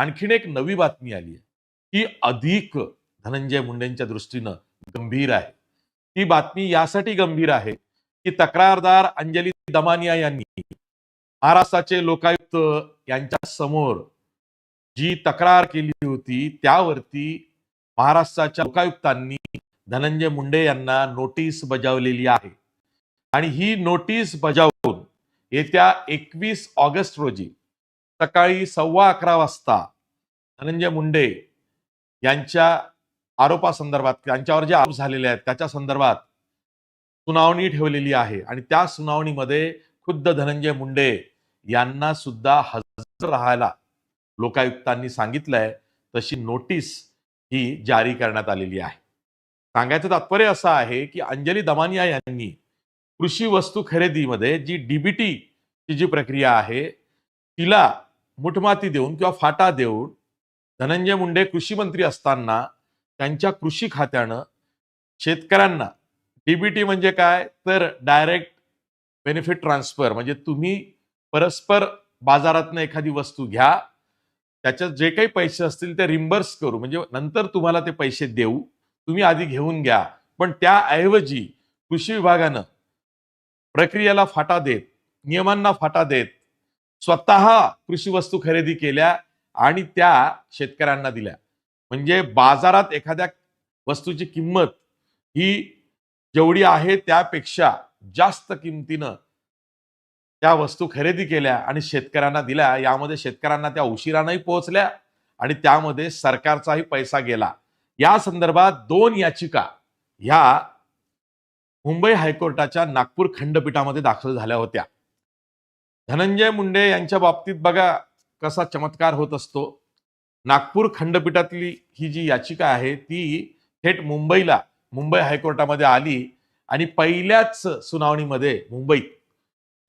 आणखीन एक नवी बातमी आली आहे. ती अधिक धनंजय मुंडेंच्या दृष्टीनं गंभीर आहे. ती बातमी यासाठी गंभीर आहे की तक्रारदार अंजली दमानिया यांनी महाराष्ट्राचे लोकायुक्त यांच्या समोर जी तक्रार केली होती त्यावरती महाराष्ट्राच्या लोकायुक्तांनी धनंजय मुंडे यांना नोटीस बजावलेली आहे. आणि ही नोटीस बजावून येत्या एकवीस ऑगस्ट रोजी सकाळी सव्वा अकरा वाजता धनंजय मुंडे यांच्या आरोपासंदर्भात त्यांच्यावर जे आरोप झालेले आहेत त्याच्या संदर्भात सुनावणी ठेवलेली आहे. आणि त्या सुनावणीमध्ये खुद्द धनंजय मुंडे यांना सुद्धा हजर राहायला लोकायुक्तांनी सांगितलंय. तशी नोटीस ही जारी करण्यात आलेली आहे. सांगायचं तात्पर्य असं आहे की अंजली दमानिया यांनी कृषी वस्तू खरेदीमध्ये जी डीबीटी ची जी प्रक्रिया आहे तिला मुठमाती देऊन किंवा फाटा देऊन धनंजय मुंडे कृषी मंत्री असताना त्यांच्या कृषी खात्यानं शेतकऱ्यांना डीबीटी म्हणजे काय? तर डायरेक्ट बेनिफिट ट्रान्सफर म्हणजे तुम्ही परस्पर बाजारातनं एखादी वस्तू घ्या त्याच्यात जे काही पैसे असतील ते रिम्बर्स करू. म्हणजे नंतर तुम्हाला ते पैसे देऊ. तुम्ही आधी घेऊन घ्या. पण त्याऐवजी कृषी विभागानं प्रक्रियेला फाटा देत नियमांना फाटा देत स्वतः कृषी वस्तू खरेदी केल्या आणि त्या शेतकऱ्यांना दिल्या. म्हणजे बाजारात एखाद्या वस्तूची किंमत ही जेवढी आहे त्यापेक्षा जास्त किमतीनं त्या वस्तू खरेदी केल्या आणि शेतकऱ्यांना दिल्या. यामध्ये शेतकऱ्यांना त्या उशिरानंही पोहोचल्या आणि त्यामध्ये सरकारचाही पैसा गेला. या संदर्भात दोन याचिका ह्या मुंबई हायकोर्टाच्या नागपूर खंडपीठामध्ये दाखल झाल्या होत्या. धनंजय मुंडे यांच्या बाबतीत बघा कसा चमत्कार होत असतो. नागपूर खंडपीठातली ही जी याचिका आहे ती थेट मुंबईला मुंबई हायकोर्टामध्ये आली आणि पहिल्याच सुनावणीमध्ये मुंबईत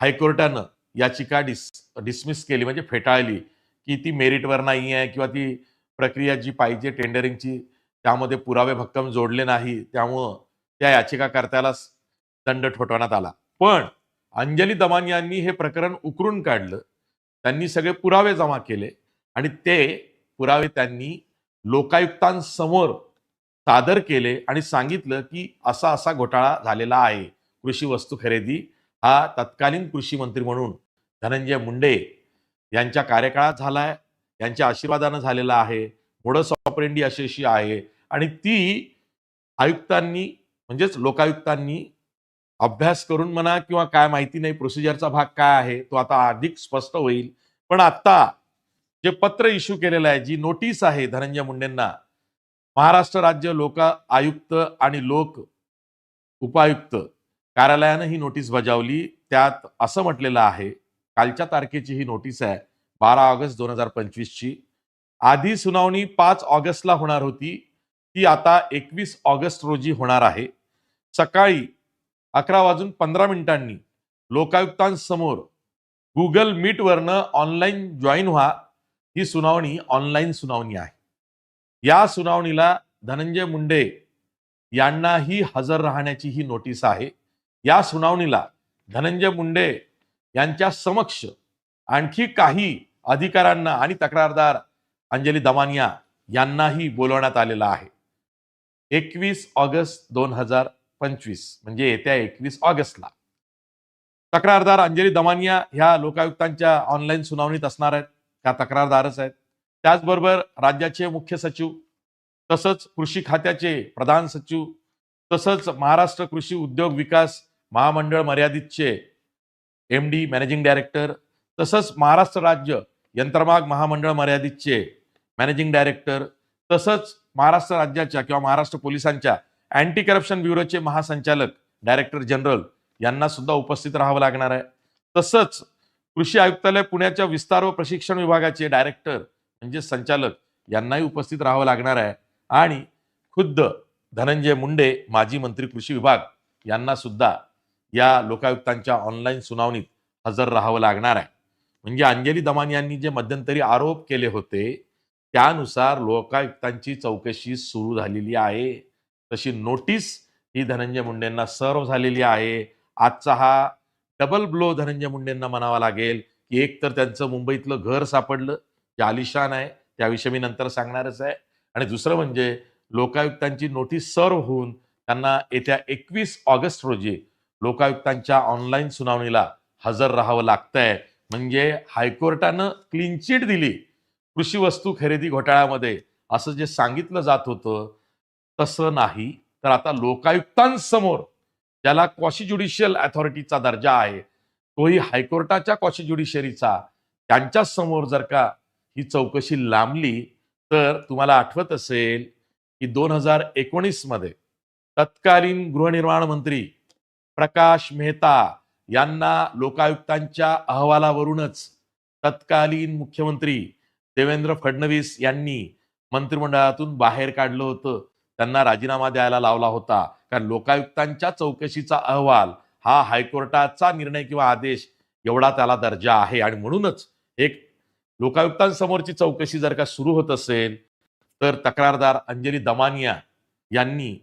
हायकोर्टानं याचिका डिस डिसमिस केली म्हणजे फेटाळली की ती मेरिटवर नाही आहे किंवा ती प्रक्रिया जी पाहिजे टेंडरिंगची त्यामध्ये पुरावे भक्कम जोडले नाही त्यामुळं त्या याचिकाकर्त्याला दंड ठोठवण्यात आला. पण अंजली दमान यांनी हे प्रकरण उकरून काढलं. त्यांनी सगळे पुरावे जमा केले आणि ते पुरावे त्यांनी लोकायुक्तांसमोर सादर केले आणि सांगितलं की असा असा घोटाळा झालेला आहे. कृषी वस्तू खरेदी हा तत्कालीन कृषी मंत्री म्हणून धनंजय मुंडे यांच्या कार्यकाळात झालाय. यांच्या आशीर्वादानं झालेला आहे. मोडस ऑपरेंडी अशी अशी आहे. आणि ती आयुक्तांनी म्हणजेच लोकायुक्तांनी अभ्यास करून म्हणा किंवा काय माहिती नाही प्रोसिजरचा भाग काय आहे तो आता अधिक स्पष्ट होईल. पण आता जे पत्र इश्यू केलेलं आहे जी नोटीस आहे धनंजय मुंडेंना महाराष्ट्र राज्य लोक आयुक्त आणि लोक उपायुक्त कार्यालयानं ही नोटीस बजावली. त्यात असं म्हटलेलं आहे कालच्या तारखेची ही नोटीस आहे बारा ऑगस्ट दोन हजार पंचवीसची. आधी सुनावणी पाच ऑगस्टला होणार होती. ती आता एकवीस ऑगस्ट रोजी होणार आहे. सकाळी अकरा वाजून पंधरा मिनिटांनी लोकायुक्तांसमोर गुगल मीटवरनं ऑनलाईन जॉईन व्हा. ही सुनावणी ऑनलाईन सुनावणी आहे. या सुनावणीला धनंजय मुंडे यांनाही हजर राहण्याची ही नोटीस आहे. या सुनावणीला धनंजय मुंडे यांच्या समक्ष आणखी काही अधिकाऱ्यांना आणि तक्रारदार अंजली दमानिया यांनाही बोलवण्यात आलेलं आहे. एकवीस ऑगस्ट दोन हजार पंचवीस म्हणजे येत्या एकवीस ऑगस्टला. तक्रारदार अंजली दमानिया ह्या लोकायुक्तांच्या ऑनलाईन सुनावणीत असणार आहेत. त्या तक्रारदारच आहेत. त्याचबरोबर राज्याचे मुख्य सचिव तसंच कृषी खात्याचे प्रधान सचिव तसंच महाराष्ट्र कृषी उद्योग विकास महामंडळ मर्यादितचे एम डी मॅनेजिंग डायरेक्टर तसंच महाराष्ट्र राज्य यंत्रमाग महामंडळ मर्यादितचे मॅनेजिंग डायरेक्टर तसंच महाराष्ट्र राज्याच्या किंवा महाराष्ट्र पोलिसांच्या अँटी करप्शन ब्युरोचे महासंचालक डायरेक्टर जनरल यांना सुद्धा उपस्थित राहावं लागणार आहे. तसंच कृषी आयुक्तालय पुण्याच्या विस्तार व प्रशिक्षण विभागाचे डायरेक्टर म्हणजे संचालक यांनाही उपस्थित राहावं लागणार आहे. आणि खुद्द धनंजय मुंडे माजी मंत्री कृषी विभाग यांना सुद्धा या लोकायुक्तांच्या ऑनलाईन सुनावणीत हजर राहावं लागणार आहे. म्हणजे अंजली दमान यांनी जे मध्यंतरी आरोप केले होते त्यानुसार लोकायुक्तांची चौकशी सुरू झालेली आहे. तशी नोटीस ही धनंजय मुंडेंना सर्व झालेली आहे. आजचा हा डबल ब्लो धनंजय मुंडेंना म्हणावा लागेल की एक तर त्यांचं मुंबईतलं घर सापडलं जे आलिशान आहे त्याविषयी मी नंतर सांगणारच आहे. आणि दुसरं म्हणजे लोकायुक्तांची नोटीस सर्व होऊन त्यांना येत्या एकवीस ऑगस्ट रोजी लोकायुक्तांच्या ऑनलाईन सुनावणीला हजर राहावं लागतंय. म्हणजे हायकोर्टानं क्लीन चिट दिली. कृषी वस्तू खरेदी घोटाळ्यामध्ये असं जे सांगितलं जात होतं तसं नाही तर आता लोकायुक्तांसमोर ज्याला क्वॉशी ज्युडिशियल अथॉरिटीचा दर्जा आहे तोही हायकोर्टाच्या क्वॉशी ज्युडिशरीचा त्यांच्यासमोर जर का ही चौकशी लांबली तर तुम्हाला आठवत असेल की दोन हजार एकोणीसमध्ये तत्कालीन गृहनिर्माण मंत्री प्रकाश मेहता यांना लोकायुक्तांच्या अहवालावरूनच तत्कालीन मुख्यमंत्री देवेंद्र फडणवीस यांनी मंत्रिमंडळातून बाहेर काढलं होतं. त्यांना राजीनामा द्यायला लावला होता. कारण लोकायुक्तांच्या चौकशीचा अहवाल हा हायकोर्टाचा निर्णय किंवा आदेश एवढा त्याला दर्जा आहे. आणि म्हणूनच एक लोकायुक्तांसमोरची चौकशी जर का सुरू होत असेल तर तक्रारदार अंजली दमानिया यांनी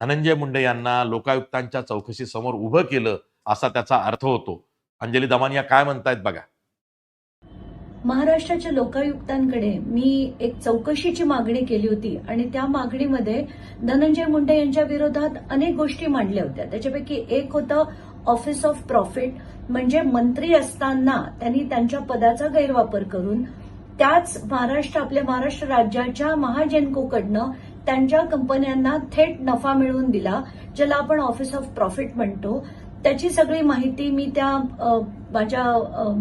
धनंजय मुंडे यांना लोकायुक्तांच्या चौकशीसमोर उभं केलं असा त्याचा अर्थ होतो. अंजली दमानिया काय म्हणतायत बघा. महाराष्ट्राच्या लोकायुक्तांकडे मी एक चौकशीची मागणी केली होती आणि त्या मागणीमध्ये धनंजय मुंडे यांच्या विरोधात अनेक गोष्टी मांडल्या होत्या. त्याच्यापैकी एक होतं ऑफिस ऑफ प्रॉफिट म्हणजे मंत्री असताना त्यांनी त्यांच्या पदाचा गैरवापर करून त्याच महाराष्ट्र आपल्या महाराष्ट्र राज्याच्या महाजनकोकडनं त्यांच्या कंपन्यांना थेट नफा मिळवून दिला ज्याला आपण ऑफिस ऑफ प्रॉफिट म्हणतो. त्याची सगळी माहिती मी त्या माझ्या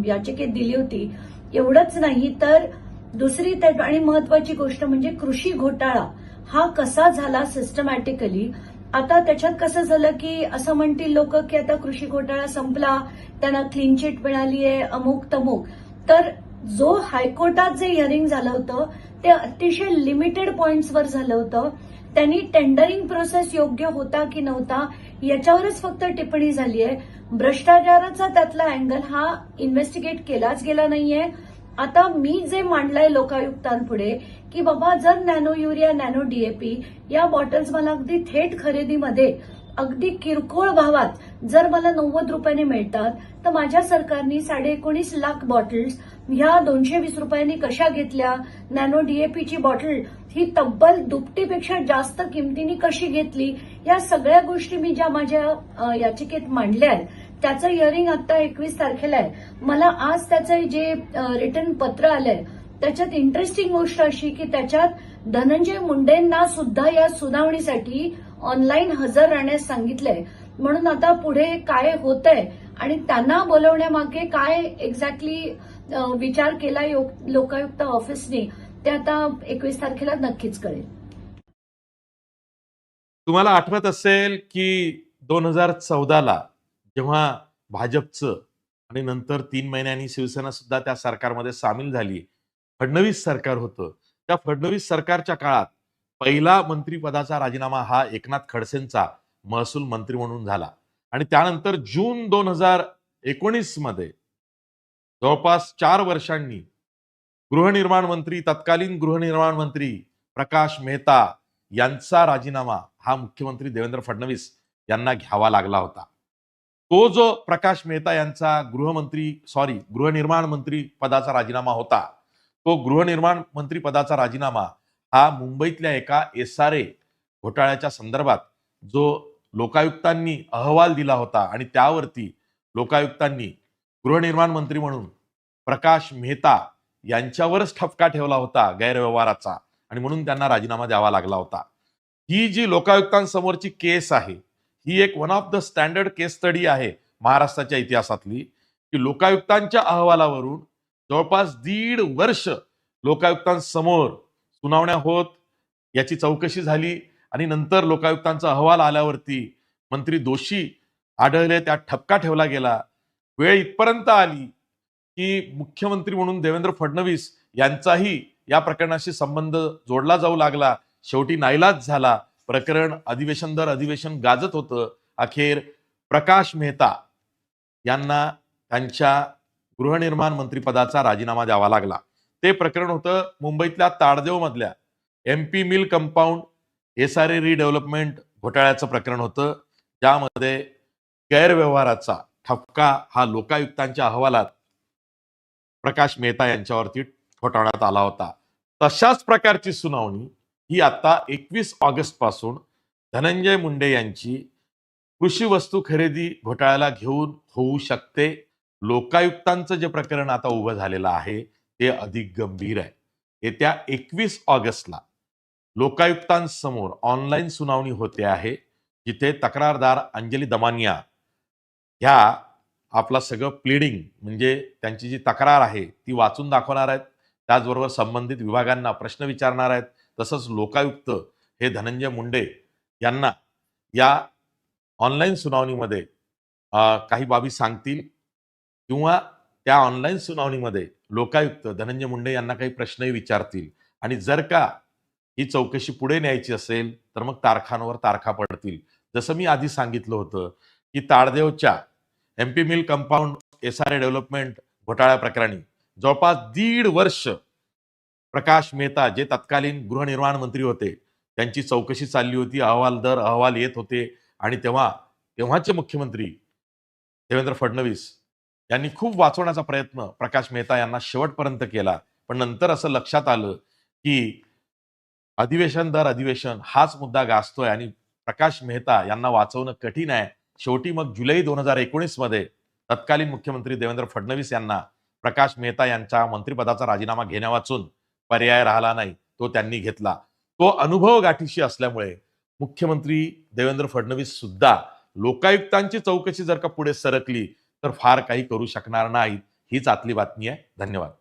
याचिकेत दिली होती. एवढंच नाही तर दुसरी त्या- आणि महत्वाची गोष्ट म्हणजे कृषी घोटाळा हा कसा झाला सिस्टमॅटिकली आता त्याच्यात कसं झालं की असं म्हणतील लोक की आता कृषी घोटाळा संपला त्यांना क्लीन चिट मिळाली आहे अमुक तमुक. तर जो हायकोर्टात जे हिअरिंग झालं होतं ते अतिशय लिमिटेड पॉइंट्सवर झालं होतं. त्यांनी टेंडरिंग प्रोसेस योग्य होता की नव्हता याच्यावरच फक्त टिप्पणी झाली आहे भ्रष्टाचाराचा त्यातला अँगल हा इन्व्हेस्टिगेट केलाच गेला नाहीये. आता मी जे मांडलंय लोकायुक्तांपुढे की बाबा जर नॅनो युरिया नॅनो डीएपी या बॉटल्स मला अगदी थेट खरेदीमध्ये अगदी किरकोळ भावात जर मला नव्वद रुपयाने मिळतात तर माझ्या सरकारने साडे एकोणीस लाख बॉटल्स ह्या दोनशे वीस रुपयांनी कशा घेतल्या? नॅनो डीएपीची बॉटल ही तब्बल दुपटीपेक्षा जास्त किमतीने कशी घेतली? या सगळ्या गोष्टी मी ज्या माझ्या याचिकेत मांडल्या आहेत त्याचं हिअरिंग आता एकवीस तारखेला आहे. मला आज त्याचं जे रिटर्न पत्र आलंय त्याच्यात इंटरेस्टिंग गोष्ट अशी की त्याच्यात धनंजय मुंडेंना सुद्धा या सुनावणीसाठी ऑनलाईन हजर राहण्यास सांगितलंय. म्हणून आता पुढे काय होत आहे आणि त्यांना बोलवण्यामागे काय एक्झॅक्टली विचार केला लोकायुक्त ऑफिसने ते आता एकवीस तारखेला नक्कीच कळेल. तुम्हाला आठवत असेल की दोन हजार चौदाला जेव्हा भाजपचं आणि नंतर तीन महिन्यांनी शिवसेना सुद्धा त्या सरकारमध्ये सामील झाली फडणवीस सरकार होतं. त्या फडणवीस सरकारच्या काळात पहिला मंत्रीपदाचा राजीनामा हा एकनाथ खडसेंचा महसूल मंत्री म्हणून झाला. आणि त्यानंतर जून दोन हजार एकोणीसमध्ये जवळपास चार वर्षांनी गृहनिर्माण मंत्री तत्कालीन गृहनिर्माण मंत्री प्रकाश मेहता यांचा राजीनामा हा मुख्यमंत्री देवेंद्र फडणवीस यांना घ्यावा लागला होता. तो जो प्रकाश मेहता यांचा गृहमंत्री सॉरी गृहनिर्माण मंत्री पदाचा राजीनामा होता तो गृहनिर्माण मंत्री पदाचा राजीनामा हा मुंबईतल्या एका एस आर ए घोटाळ्याच्या संदर्भात जो लोकायुक्तांनी अहवाल दिला होता आणि त्यावरती लोकायुक्तांनी गृहनिर्माण मंत्री म्हणून प्रकाश मेहता यांच्यावरच ठपका ठेवला होता गैरव्यवहाराचा आणि म्हणून त्यांना राजीनामा द्यावा लागला होता. ही जी लोकायुक्तांसमोरची केस आहे ही एक one of the standard case study आहे महाराष्ट्राच्या इतिहासातली की लोकायुक्तांच्या अहवालावरून जवळपास दीड वर्ष लोकायुक्तांसमोर सुनावण्या होत याची चौकशी झाली आणि नंतर लोकायुक्तांचा अहवाल आल्यावरती मंत्री दोषी आढळले त्यात ठपका ठेवला गेला. वेळ इथपर्यंत आली की मुख्यमंत्री म्हणून देवेंद्र फडणवीस यांचाही या प्रकरणाशी संबंध जोडला जाऊ लागला. शेवटी नाईलाज झाला. प्रकरण अधिवेशन दर अधिवेशन गाजत होतं. अखेर प्रकाश मेहता यांना त्यांच्या गृहनिर्माण मंत्रीपदाचा राजीनामा द्यावा लागला. ते प्रकरण होतं मुंबईतल्या ताडदेव मधल्या M P mill compound S R A redevelopment घोटाळ्याचं प्रकरण होतं. ज्यामध्ये गैरव्यवहाराचा ठपका हा लोकायुक्तांच्या अहवालात प्रकाश मेहता यांच्यावरती ठोठावण्यात आला होता. तशाच प्रकारची सुनावणी ही आता एकवीस ऑगस्टपासून धनंजय मुंडे यांची कृषी वस्तू खरेदी घोटाळ्याला घेऊन होऊ शकते लोकायुक्तांचं जे प्रकरण आता उभं झालेलं आहे ते अधिक गंभीर आहे. येत्या एकवीस ऑगस्टला लोकायुक्तांसमोर ऑनलाईन सुनावणी होते आहे जिथे तक्रारदार अंजली दमानिया ह्या आपला सगळं प्लिडिंग म्हणजे त्यांची जी तक्रार आहे ती वाचून दाखवणार आहेत. त्याचबरोबर संबंधित विभागांना प्रश्न विचारणार आहेत. तसंच लोकायुक्त हे धनंजय मुंडे यांना या ऑनलाईन सुनावणीमध्ये काही बाबी सांगतील. किंवा त्या ऑनलाईन सुनावणीमध्ये लोकायुक्त धनंजय मुंडे यांना काही प्रश्नही विचारतील. आणि जर का ही चौकशी पुढे न्यायची असेल तर मग तारखांवर तारखा पडतील. जसं मी आधी सांगितलं होतं की ताडदेवच्या M P mill compound S R A development घोटाळ्या प्रकरणी जवळपास दीड वर्ष प्रकाश मेहता जे तत्कालीन गृहनिर्माण मंत्री होते त्यांची चौकशी चालली होती. अहवाल दर अहवाल येत होते. आणि तेव्हा तेव्हाचे मुख्यमंत्री देवेंद्र फडणवीस यांनी खूप वाचवण्याचा प्रयत्न प्रकाश मेहता यांना शेवटपर्यंत केला. पण नंतर असं लक्षात आलं की अधिवेशन दर अधिवेशन हाच मुद्दा गाजतोय आणि प्रकाश मेहता यांना वाचवणं कठीण आहे. शेवटी मग जुलै दोन हजार एकोणीसमध्ये तत्कालीन मुख्यमंत्री देवेंद्र फडणवीस यांना प्रकाश मेहता यांच्या मंत्रिपदाचा राजीनामा घेण्या वाचून पर्याय राहिला नाही तो त्यांनी घेतला. तो अनुभव गाठीशी असल्यामुळे मुख्यमंत्री देवेंद्र फडणवीस सुद्धा लोकायुक्तांची चौकशी जर का पुढे सरकली तर फार काही करू शकणार नाहीत. हीच आतली बातमी आहे. धन्यवाद.